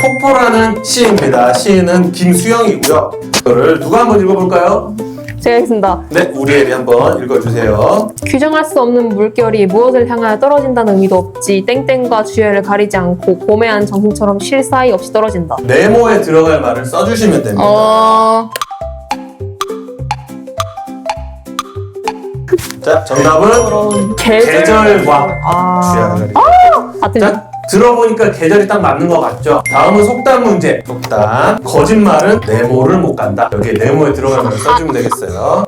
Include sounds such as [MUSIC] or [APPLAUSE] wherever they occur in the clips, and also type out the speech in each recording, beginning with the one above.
폭포라는 시입니다. 시인은 김수영이고요. 이거를 누가 한번 읽어볼까요? 제가 하겠습니다. 네, 우리엘이 한번 읽어주세요. 규정할 수 없는 물결이 무엇을 향하여 떨어진다는 의미도 없지. 땡땡과 주열을 가리지 않고 고매한 정신처럼 쉴 사이 없이 떨어진다. 네모에 들어갈 말을 써주시면 됩니다. 어, 자, 정답은 계절과 아, 주야를. 아, 들 자, 들어보니까 계절이 딱 맞는 것 같죠? 다음은 속담 문제. 속담. 거짓말은 네모를 못 간다. 여기에 네모에 들어갈 말을 써주면 되겠어요.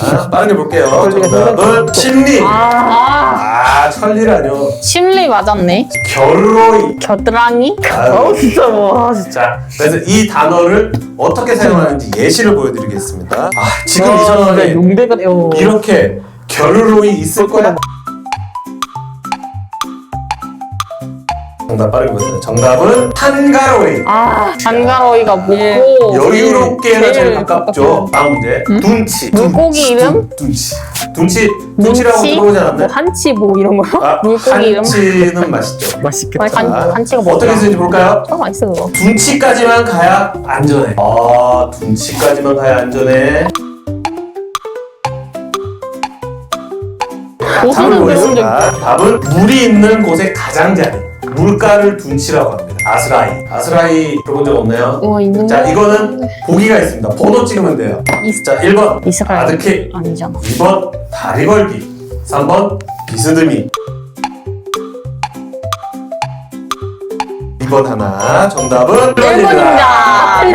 자, 빠르게 볼게요. 정답은 심리. 아, 아, 천리라뇨. 심리 맞았네. 결로이. 겨드랑이? 아유, 진짜 뭐. 자, 그래서 이 단어를 어떻게 사용하는지 예시를 보여드리겠습니다. 아, 지금 이 상황에 용대가 돼요. 이렇게 결로이 있을 거야? 정답 빠르게 보세요. 정답은 한가로이. 아, 단가로이가 뭐고? 여유롭게는 제일 제일 가깝죠. 다음 문제. 둔치. 물고기 이름? 둔- 둔치. 둔치. 둔치라고 눈치? 들어보지 뭐 않았나요? 한치 뭐 이런 거요? 아, 물고기 이름? 한치는 맛있죠. [LAUGHS] 맛있겠다. 한, 한치가 어떻게 뭐야? 쓰는지 볼까요? 참 맛있어 그거. 둔치까지만 가야 안전해. 아, 둔치까지만 가야 안전해. 고수는 보겠습니다. 답은 물이 있는 곳에 가장자리. 물가를 둔치라고 합니다. 아스라이. 아스라이 들어본 적 없나요? 와 있는 자, 거. 이거는 보기가 있습니다. 번호 찍으면 돼요. 자, 1번. 이스라엘. 아드키. 아니잖아. 2번. 다리 걸기. 3번. 비스듬히. 2번 하나. 정답은 1번입니다.